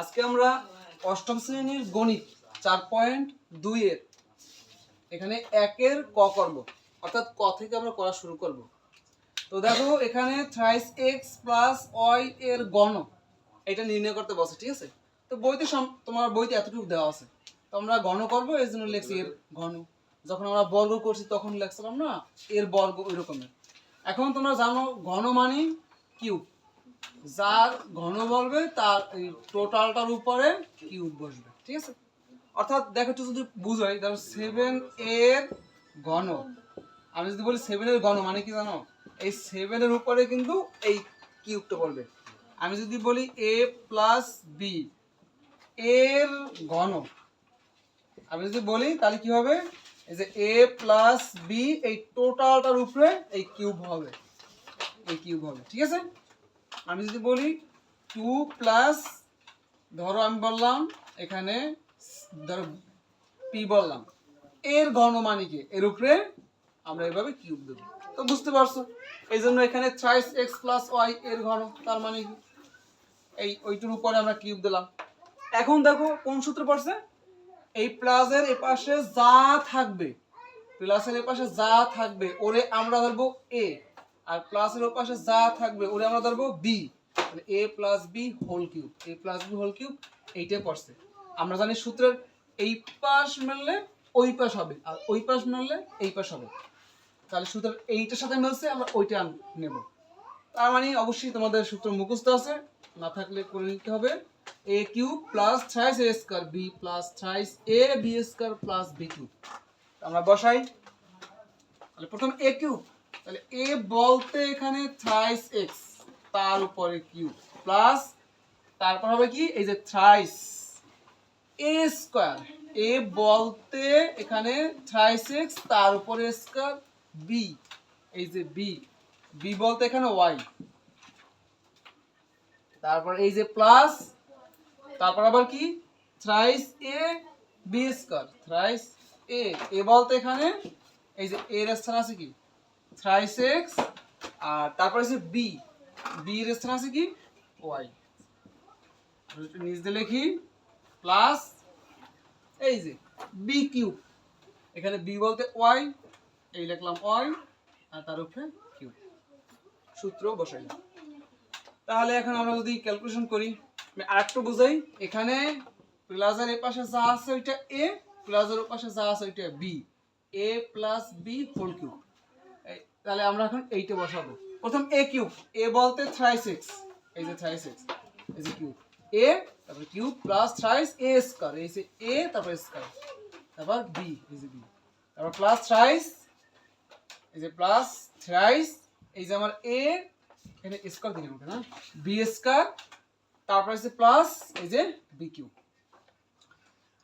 আজকে আমরা অষ্টম শ্রেণির গণিত, চার পয়েন্ট দুই এর। এখানে একের ক করব, অর্থাৎ ক থেকে আমরা করা শুরু করব। তো দেখো, এখানে থ্রাইস এক্স প্লাস ওয়াই এর গণ, এটা নির্ণয় করতে বসে ঠিক আছে? তো বইতে তোমার বইতে এতটুকু দেওয়া আছে। তো আমরা গণ করব, এই জন্য লেখছি এর ঘন যখন আমরা বর্গ করছি, তখন লেখছিলাম না, এর বর্গ ওই রকমের। এখন তোমরা জানো ঘন মানে কিউব যার ঘন বলবে তার এই টোটালটার উপরে কিউব বসবে, ঠিক আছে? অর্থাৎ দেখো একটু যদি বুঝাই ধরো সেভেন এর ঘন, আমি যদি বলি সেভেনের ঘন মানে কি জানো? এই সেভেনের উপরে কিন্তু এই কিউবটা বলবে। আমি যদি বলি এ প্লাস বি এর ঘন, আমি যদি বলি তাহলে কি হবে? এই যে এ প্লাস বি এই টোটালটার উপরে এই কিউব হবে, এই কিউব হবে, ঠিক আছে? আমি যদি বলি টু প্লাস ধরো আমি বললাম এখানে ধরো পি বললাম। এর ঘন মানে কি? এর উপরে আমরা এভাবে কিউব দেবো। তো বুঝতে পারছ? এই জন্য এখানে থ্রাইস এক্স প্লাস ওয়াই এর ঘন, তার মানে কি? এই ওইটার উপরে আমরা কিউব দিলাম। এখন দেখো কোন সূত্র পড়ছে? এই প্লাসের এপাশে যা থাকবে প্লাসের এপাশে যা থাকবে, ওরে আমরা ধরবো এ আর প্লাসের ওপাশে যা থাকবে ওরে আমরা ধরবো B A plus B whole cube A plus B whole cube এইটাই পড়ছে আমরা জানি সূত্রের এই পাশ মিললে ওই পাশ হবে, আর ওই পাশ মিললে এই পাশ হবে। তাহলে সূত্রের এইটার সাথে মিলছে, আমরা ওইটা নেব। তার মানে অবশ্যই তোমাদের সূত্র মুখস্থ আছে। না থাকলে করে নিতে হবে। A cube plus thrice A square B plus thrice A B square plus B cube আমরা বসাই। তাহলে প্রথম এ কিউব তাহলে এ বলতে এখানে থ্রাইস এক্স তার উপরে কিউ প্লাস তারপর হবে কি? এই যে থ্রাইস এ স্কোয়ার এ বলতে এখানে থ্রাইস এক্স তার উপরে স্কোয়ার বি এই যে বি বি বলতে এখানে ওয়াই তারপর এই যে প্লাস তারপর আবার কি? Thrice A B square thrice A A বলতে এখানে, এই যে এর স্থান আছে কি? থ্রাইস এক্স আর তারপর আছে বি বি এর স্থান আছে কি? ওয়াই নিচ দিয়ে লিখি। প্লাস এই যে বি কিউব এখানে বি বলতে ওয়াই এই লিখলাম ওয়াই আর তার উপরে কিউব সূত্র বসাইলাম। তাহলে এখন আমরা যদি ক্যালকুলেশন করি, আমি আরেকটু বুঝাই। এখানে প্লাসের এর পাশে যা আছে ওইটা এ প্লাসের পাশে যা আছে ওইটা B A plus B whole cube তাহলে আমরা এখন এইটা বসাবো। প্রথম এ কিউব এ বলতে থ্রাইস এক্স এই যে থ্রাইস এক্স এই যে কিউব এ তারপর cube plus thrice A square এই যে এ তারপর স্কয়ার তারপর বি এই যে বি তারপর প্লাস থ্রাইস এই যে প্লাস থ্রাইস এই যে আমার এ এখানে স্কয়ার দিলাম ওকে না? বি স্কয়ার তারপর আছে প্লাস এই যে বি কিউব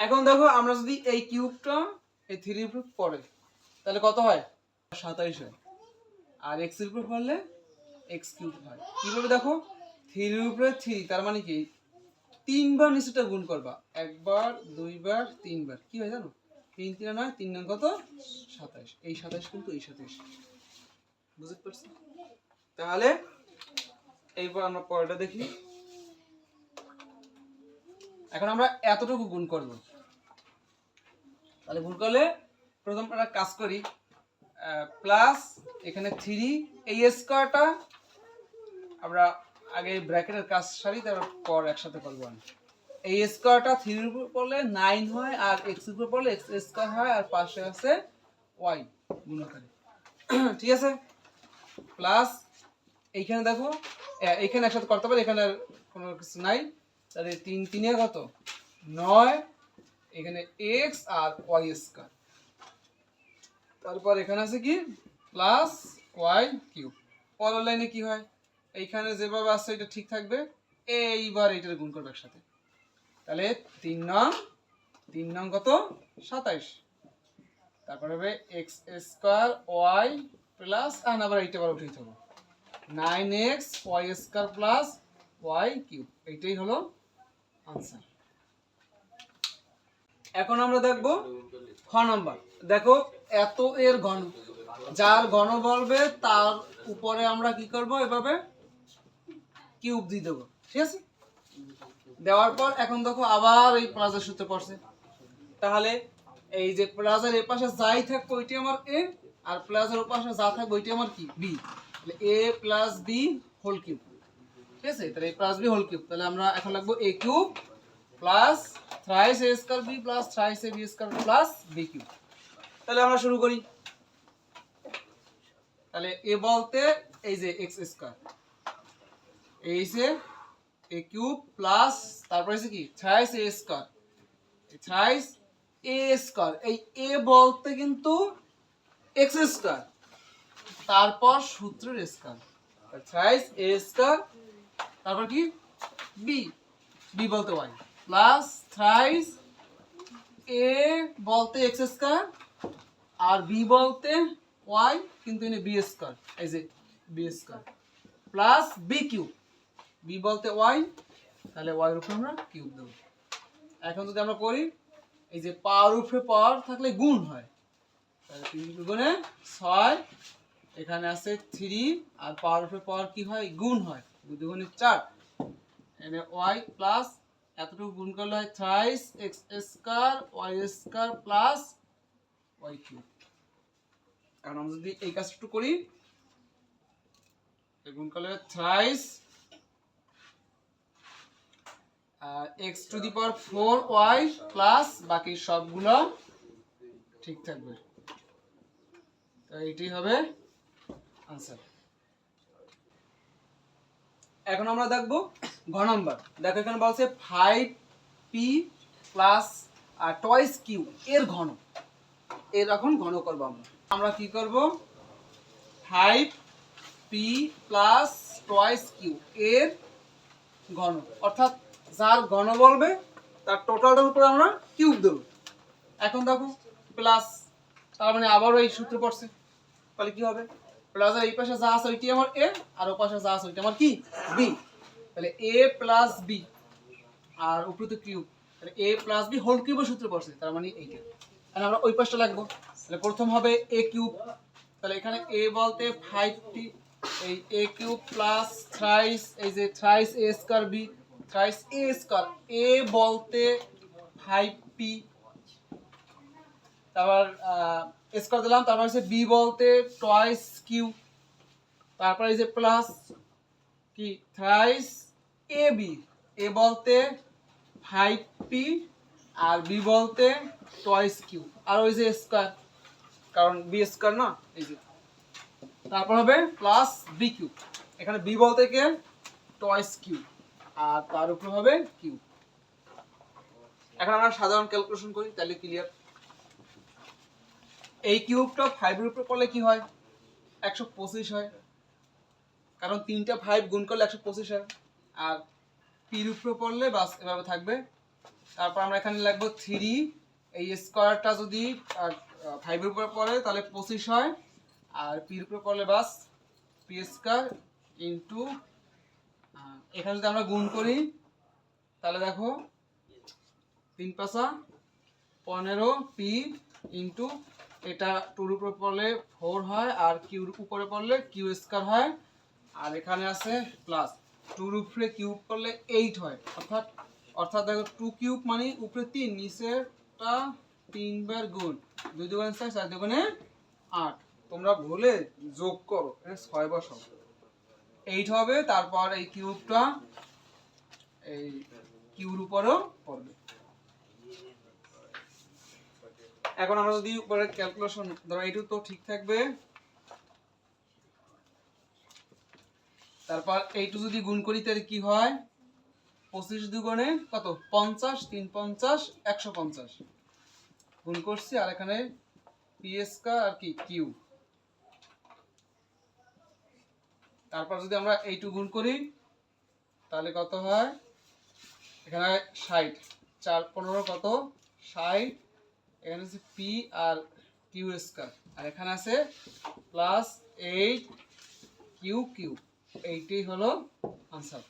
এখন দেখো আমরা যদি এই কিউবটা এই থ্রির উপর পড়ে, তাহলে কত হয়? সাতাইশ হয়। আর এক্সের উপর পড়লে এক্স কিউব হয়। কীভাবে দেখো? থ্রির উপরে থ্রি তার মানে কি? তিনবার নিচেটা গুণ করবা। একবার, দুইবার, তিনবার। কি হয় জানো? তিন তিন নয় তিন নয় কত? সাতাইশ এই সাতাশ কিন্তু এই সাতাইশ বুঝতে পারছি? তাহলে এইবার আমরা পরেরটা দেখি। এখন আমরা এতটুকু গুণ করব। তাহলে গুণ করলে প্রথম একটা কাজ করি। প্লাস এখানে থ্রি, এই স্কোয়ারটা আমরা আগে ব্র্যাকেটের কাজ সারি, তারপর পর একসাথে করব এই স্কোয়ারটা থ্রির উপর পড়লে নাইন হয় আর এক্স উপর পড়লে এক্স স্কোয়ার হয় আর পাশে আছে ওয়াই গুণাকারে ঠিক আছে? প্লাস এইখানে দেখো এইখানে একসাথে করতে পারি, এখানে কোনো কিছু নাই। তাহলে তিন তিনে কত? নয়, এখানে এক্স আর ওয়াই স্কোয়ার। তারপর এখানে আছে কি? প্লাস ওয়াই কিউব পরের লাইনে কি হয়? এইখানে যেভাবে আসছে এটা ঠিক থাকবে। এইবার এটার গুণ করবে একসাথে। তাহলে তিন নং তিন নং কত? সাতাইশ। তারপর হবে এক্স স্কোয়ার ওয়াই প্লাস আর আবার এইটা আবার উঠিয়ে দেবো nine X Y square plus Y cube এইটাই হলো আনসার এখন আমরা দেখব খ নাম্বার। দেখো এত এর ঘন। যার ঘন বলবে তার উপরে আমরা কি করব এভাবে কিউব দিয়ে দেবো। ঠিক আছে? দেওয়ার পর এখন দেখো আবার এই প্লাসের সূত্র পড়ছে। তাহলে এই যে প্লাসের এ পাশে যাই থাকবে ওইটি আমার এ, আর প্লাসের ও পাশে যা থাকবে ওইটি আমার কি? বি। তাহলে A plus B whole cube. ঠিক আছে? তাহলে A plus B whole cube. তাহলে আমরা এখন লাগবো A cube plus thrice A square B plus thrice A B square plus B cube. তাহলে আমরা শুরু করি। তাহলে এ বলতে এই যে এক্স স্কয়ার। এই যে এ কিউব প্লাস তারপরে কি, thrice A square. Thrice A square. এই এ বলতে কিন্তু এক্স স্কয়ার। তারপর সূত্রের স্কয়ার। থ্রাইস এ স্কয়ার, তারপর কি? বি। বি বলতে ওয়াই প্লাস থ্রাইস এ বলতে এক্স স্কয়ার আর বি বলতে ওয়াই কিন্তু এনে বি স্কয়ার এই যে B square plus B cube B বলতে ওয়াই তাহলে ওয়াই এর উপরে আমরা কিউব দেবো। এখন যদি আমরা করি, এই যে পাওয়ার উপরে পাওয়ার থাকলে গুণ হয়। তাহলে তিন গুণে ছয়, এখানে আছে থ্রি আর পাওয়ার উপরে পাওয়ার কি হয়? গুণ হয়। দুগুণে চার। এনে ওয়াই প্লাস এতটুকু গুণ করলে হয় thrice X square Y square plus Y cube এখন আমরা যদি এই কাজটা একটু করি গুণ করলে thrice X to the power four Y plus বাকি সবগুলো ঠিক থাকবে। তো এইটি হবে আনসার এখন আমরা দেখব ঘ নম্বর। দেখো এখানে বলছে five P plus twice Q এর ঘন এর এখন ঘন করব আমরা। আমরা কি করব? Five P plus twice Q এর ঘন অর্থাৎ যার ঘন বলবে, তার টোটালটার উপরে আমরা কিউব দেবো। এখন দেখো প্লাস তার মানে আবারও এই সূত্র পড়ছে। তাহলে কি হবে? প্লাস এই পাশে যা আছে ওইটি আমার এ আর ও পাশে যা আছে ওইটি আমার কি? বি তাহলে এ প্লাস বি আর উপরে তো কিউব তাহলে এ প্লাস বি হোল কিউবের সূত্র পড়ছে, তার মানে এইটা। তাহলে আমরা ওই পাশটা লাগবো তাহলে প্রথম হবে এ কিউব তাহলে এখানে এ বলতে ফাইভ টি এই এ কিউব প্লাস থ্রাইস এই যে thrice A square B thrice A square A বলতে ফাইভ পি তারপর স্কয়ার দিলাম, তারপর হচ্ছে বি বলতে টয়েস কিউ তারপর এই যে প্লাস কি থ্রাইস এ বি এ বলতে ফাইভ পি আর বি বলতে টয়েস কিউ আর ওই যে স্কয়ার কারণ বি স্কয়ার না? এই যে। তারপর হবে প্লাস বি কিউ এখানে বি বলতে কে? টয়েস কিউ আর তার উপর হবে কিউ এখন আমরা সাধারণ ক্যালকুলেশন করি, তাহলে ক্লিয়ার এই কিউবটা ফাইভের উপরে করলে কি হয়? একশো পঁচিশ হয়। কারণ তিনটা ফাইভ গুণ করলে একশো পঁচিশ হয়। আর পির উপরে পড়লে বাস এভাবে থাকবে। তারপর আমরা এখানে লাগবো থ্রি এই স্কোয়ারটা যদি ফাইভের উপরে পড়ে, তাহলে পঁচিশ হয়। আর পির উপরে পড়লে বাস পি স্কোয়ার ইন্টু এখানে যদি আমরা গুণ করি, তাহলে দেখো, তিন পাঁচা, পনেরো পি ইন্টু এটা টুর উপরে পড়লে ফোর হয়, আর কিউর উপরে পড়লে কিউ স্কোয়ার হয়। আর এখানে আছে প্লাস টুর উপরে কিউব করলে এইট হয়। অর্থাৎ অর্থাৎ দেখো টু কিউব মানে উপরে তিন, নিচেরটা তিনবার গুণ। দুই দুগুণে ছয় চার দুগুণে আট। তোমরা ভুলে যোগ করো ছয় বসাও। এইট হবে, তারপর এই কিউবটা এই কিউর উপরেও পড়বে। এখন আমরা যদি উপরে ক্যালকুলেশন ধরো এইটু তো ঠিক থাকবে। তারপর এইটু যদি গুণ করি, তাহলে কি হয়? পঁচিশ দুগুণে কত? পঞ্চাশ, তিন পঞ্চাশ, একশো পঞ্চাশ। গুণ করছি, আর এখানে পিএসকা আর কি কিউ তারপর যদি আমরা এইটু গুণ করি, তাহলে কত হয়? এখানে ষাট। চার পনেরো কত? ষাট। এখানে আছে পি আর কিউ স্কয়ার আর এখানে আছে প্লাস এইট কিউ কিউ এইটাই হলো আনসার